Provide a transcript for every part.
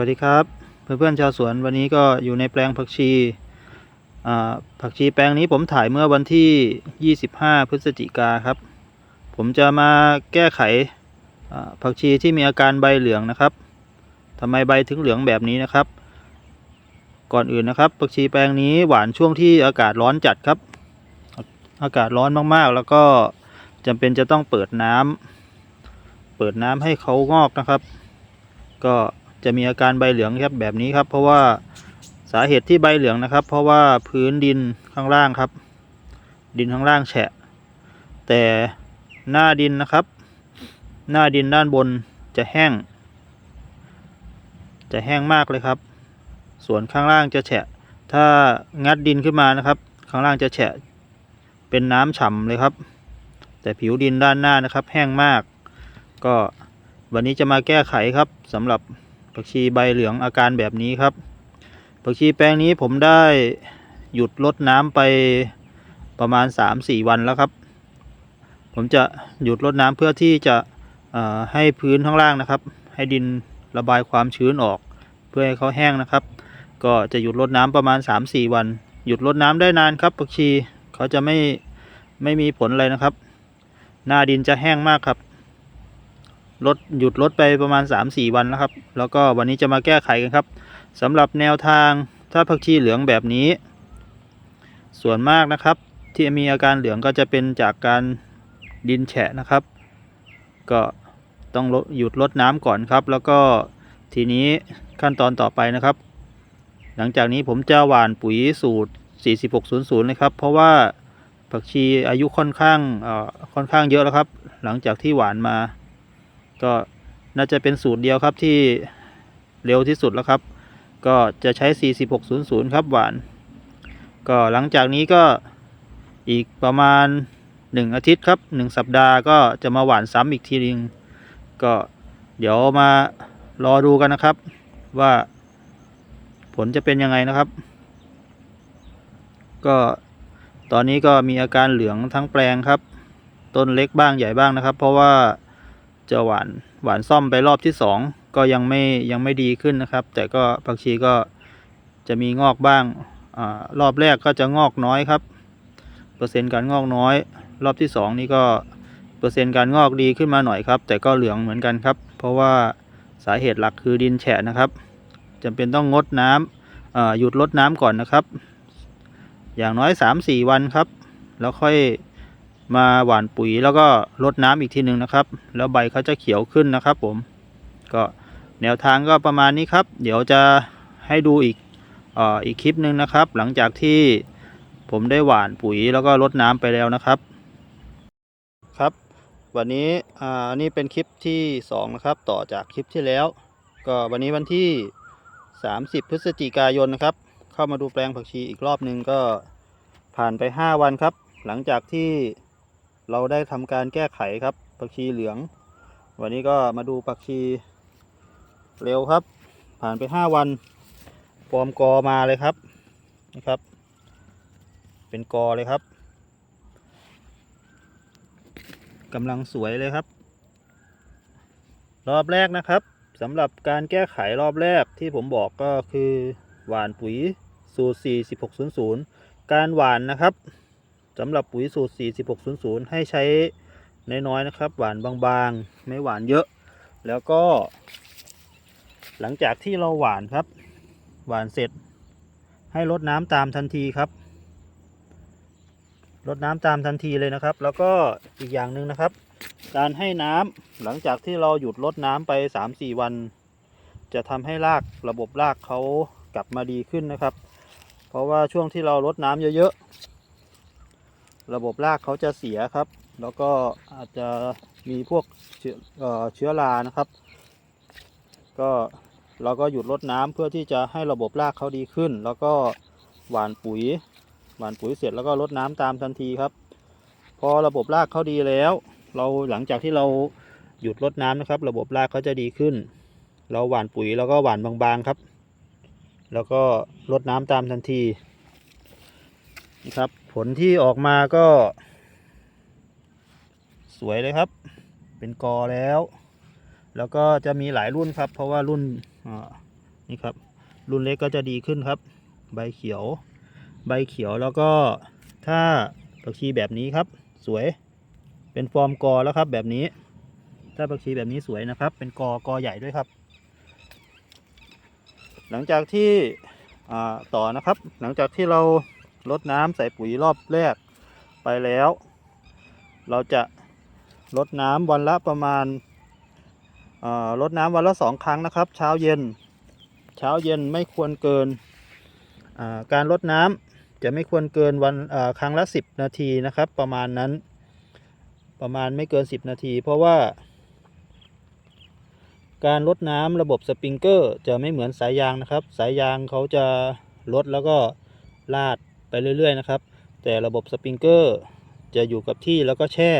วัสดีครับ เพื่อนๆชาวสวนวันนี้ก็อยู่ในแปลงผักชีผักชีแปลงนี้ผมถ่ายเมื่อวันที่ 25 พฤศจิกาครับ ผมจะมาแก้ไขผักชีที่มีอาการใบเหลืองนะครับทำไมใบถึงเหลืองแบบนี้นะครับ ก่อนอื่นนะครับ ผักชีแปลงนี้หวานช่วงที่อากาศร้อนจัดครับ อากาศร้อนมากๆ แล้วก็จำเป็นจะต้องเปิดน้ำเปิดน้ำให้เขางอกนะครับ ก็ จะมีอาการใบเหลืองครับแบบนี้ครับ เพราะว่าสาเหตุที่ใบเหลืองนะครับ เพราะว่าพื้นดินข้างล่างครับ ดินข้างล่างแฉะ แต่หน้าดินนะครับ หน้าดินด้านบนจะแห้ง จะแห้งมากเลยครับ ส่วนข้างล่างจะแฉะ ถ้างัดดินขึ้นมานะครับ ข้างล่างจะแฉะ เป็นน้ำฉ่ำเลยครับ แต่ผิวดินด้านหน้านะครับ แห้งมาก ก็วันนี้จะมาแก้ไขครับสำหรับ ผักชีใบเหลืองอาการแบบนี้ครับ ผักชีแปลงนี้ผมได้หยุดลดน้ำไปประมาณ 3-4 วันแล้วครับ ผมจะหยุดลดน้ำเพื่อที่จะให้พื้นข้างล่างนะครับ ให้ดินระบายความชื้นออก เพื่อให้เขาแห้งนะครับ ก็จะหยุดลดน้ำประมาณ 3-4 วัน หยุดลดน้ำได้นานครับผักชีเขาจะไม่ไม่มีผลอะไรนะครับ หน้าดินจะแห้งมากครับ ลดหยุดลดไปประมาณ 3-4 วันแล้วครับ แล้วก็วันนี้จะมาแก้ไขกันครับสำหรับแนวทางถ้าผักชีเหลืองแบบนี้ ส่วนมากนะครับ ที่มีอาการเหลืองก็จะเป็นจากการดินแฉะนะครับ ก็ต้องหยุดลดน้ำก่อนครับ แล้วก็ทีนี้ขั้นตอนต่อไปนะครับ หลังจากนี้ผมจะหว่านปุ๋ยสูตร 4600นะครับ เพราะว่าผักชีอายุค่อนข้างค่อนข้างเยอะแล้วครับ หลังจากที่หวานมา ก็น่าจะเป็นสูตรเดียวครับที่เร็วที่สุดแล้วครับ ก็จะใช้ 4600 ครับหวาน ก็หลังจากนี้ก็อีกประมาณ 1 อาทิตย์ครับ 1 สัปดาห์ก็จะมาหวานซ้ำอีกทีนึง ก็เดี๋ยวมารอดูกันนะครับ ว่าผลจะเป็นยังไงนะครับ ก็ตอนนี้ก็มีอาการเหลืองทั้งแปลงครับ ต้นเล็กบ้างใหญ่บ้างนะครับ เพราะว่า จะหวานหวานซ่อมไปรอบที่สองก็ยังไม่ยังไม่ดีขึ้นนะครับ แต่ก็ผักชีก็จะมีงอกบ้างอรอบแรกก็จะงอกน้อยครับ เปอร์เซ็นต์การงอกน้อย รอบที่สองนี่ก็เปอร์เซ็นต์การงอกดีขึ้นมาหน่อยครับ แต่ก็เหลืองเหมือนกันครับ เพราะว่าสาเหตุหลักคือดินแฉะนะครับจำเป็นต้องงดน้ำเอ่อหยุดลดน้ำก่อนนะครับ อย่างน้อย 3-4 วันครับ แล้วค่อย มาหว่านปุ๋ยแล้วก็รดน้ำอีกทีหนึ่งนะครับ แล้วใบเขาจะเขียวขึ้นนะครับผมก็แนวทางก็ประมาณนี้ครับ เดี๋ยวจะให้ดูอีกออีกคลิปหนึ่งนะครับ หลังจากที่ผมได้หว่านปุ๋ยแล้วก็รดน้ำไปแล้วนะครับครับ วันนี้อ่านี่เป็นคลิปที่สองนะครับต่อจากคลิปที่แล้ว ก็วันนี้วันที่ 30 พฤศจิกายนนะครับ เข้ามาดูแปลงผักชีอีกรอบหนึ่งก็ผ่านไป 5 วันครับ หลังจากที่ เราได้ทำการแก้ไขครับผักชีเหลือง วันนี้ก็มาดูผักชีเร็วครับ ผ่านไป5วันฟอร์มกอมาเลยครับนะครับ เป็นกอเลยครับกำลังสวยเลยครับ รอบแรกนะครับสำหรับการแก้ไขรอบแรกที่ผมบอกก็คือ หวานปุ๋ยสูตร 4600 การหวานนะครับ สำหรับปุ๋ยสูตร 4600 ให้ใช้น้อยๆนะครับ หวานบางๆ ไม่หวานเยอะ แล้วก็ หลังจากที่เราหวานครับ หวานเสร็จ ให้รดน้ำตามทันทีครับรดน้ำตามทันทีเลยนะครับ แล้วก็อีกอย่างหนึ่งนะครับ การให้น้ำหลังจากที่เราหยุดรดน้ำไป 3-4 วัน จะทำให้รากระบบรากเขากลับมาดีขึ้นนะครับ เพราะว่าช่วงที่เรารดน้ำเยอะๆ ระบบรากเขาจะเสียครับ แล้วก็อาจจะมีพวกเชื้อเชื้อรานะครับ ก็เราก็หยุดรดน้ำเพื่อที่จะให้ระบบรากเขาดีขึ้น แล้วก็หว่านปุ๋ย หว่านปุ๋ยเสร็จแล้วก็รดน้ำตามทันทีครับ พอระบบรากเขาดีแล้ว เราหลังจากที่เราหยุดรดน้ำนะครับ ระบบรากเขาจะดีขึ้น เราหว่านปุ๋ยแล้วก็หว่านบางๆครับ แล้วก็รดน้ำตามทันทีนะครับ ผลที่ออกมาก็ สวยเลยครับ เป็นกอแล้ว แล้วก็จะมีหลายรุ่นครับ เพราะว่ารุ่นนี่ครับ รุ่นเล็กก็จะดีขึ้นครับ ใบเขียว ใบเขียวแล้วก็ถ้าผักชีแบบนี้ครับ สวย เป็นฟอร์มกอแล้วครับแบบนี้ ถ้าผักชีแบบนี้สวยนะครับ เป็นกอกอใหญ่ด้วยครับ หลังจากที่ต่อนะครับ หลังจากที่เรา ลดน้ำใส่ปุ๋ยรอบแรกไปแล้ว เราจะลดน้ำวันละประมาณลดน้ำวันละสองครั้งนะครับ เช้าเย็น เช้าเย็นไม่ควรเกินการลดน้ำจะไม่ควรเกินวันครั้งละ 10 นาทีนะครับ ประมาณนั้นประมาณไม่เกิน 10 นาที เพราะว่า การลดน้ำระบบสปริงเกอร์ จะไม่เหมือนสายยางนะครับ สายยางเขาจะลดแล้วก็ลาด เรื่อยๆนะครับ แต่ระบบสปริงเกอร์จะอยู่กับที่แล้วก็แช่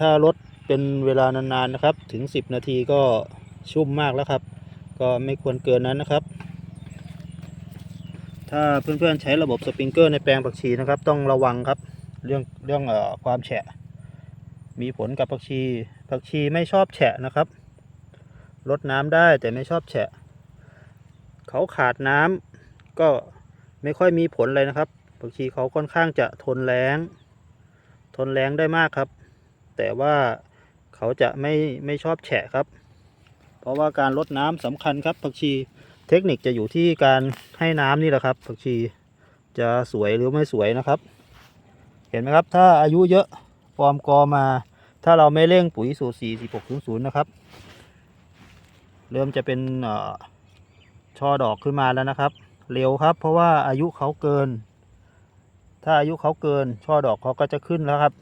ถ้าลดเป็นเวลานานๆนะครับ ถึง 10 นาทีก็ชุ่มมากแล้วครับ ก็ไม่ควรเกินนั้นนะครับ ถ้าเพื่อนๆใช้ระบบสปริงเกอร์ในแปลงผักชีนะครับ ต้องระวังครับเรื่องเรื่องอความแฉะ มีผลกับผักชี ผักชีไม่ชอบแฉะนะครับลดน้ำได้แต่ไม่ชอบแฉะ เขาขาดน้ำก็ ไม่ค่อยมีผลเลยนะครับผักชีเขาค่อนข้างจะทนแรงทนแรงได้มากครับ แต่ว่าเขาจะไม่ไม่ชอบแฉะครับ เพราะว่าการลดน้ำสำคัญครับผักชีเทคนิคจะอยู่ที่การให้น้ำนี่แหละครับผักชีจะสวยหรือไม่สวยนะครับ เห็นไหมครับ ถ้าอายุเยอะฟอร์มกอมา ถ้าเราไม่เร่งปุ๋ยสูตร4600 นะครับ เริ่มจะเป็นช่อดอกขึ้นมาแล้วนะครับ เร็วครับ เพราะว่าอายุเขาเกิน ถ้าอายุเขาเกิน ช่อดอกเขาก็จะขึ้นแล้วครับ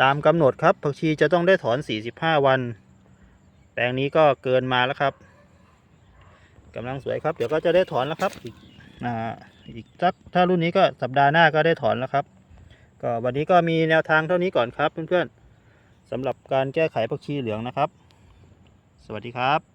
ตามกำหนดครับผักชีจะต้องได้ถอน 45 วัน แปลงนี้ก็เกินมาแล้วครับกำลังสวยครับ เดี๋ยวก็จะได้ถอนแล้วครับอีกอ่าอีกสักถ้ารุ่นนี้ก็สัปดาห์หน้าก็ได้ถอนแล้วครับ ก็วันนี้ก็มีแนวทางเท่านี้ก่อนครับเพื่อนๆสำหรับการแก้ไขผักชีเหลืองนะครับ สวัสดีครับ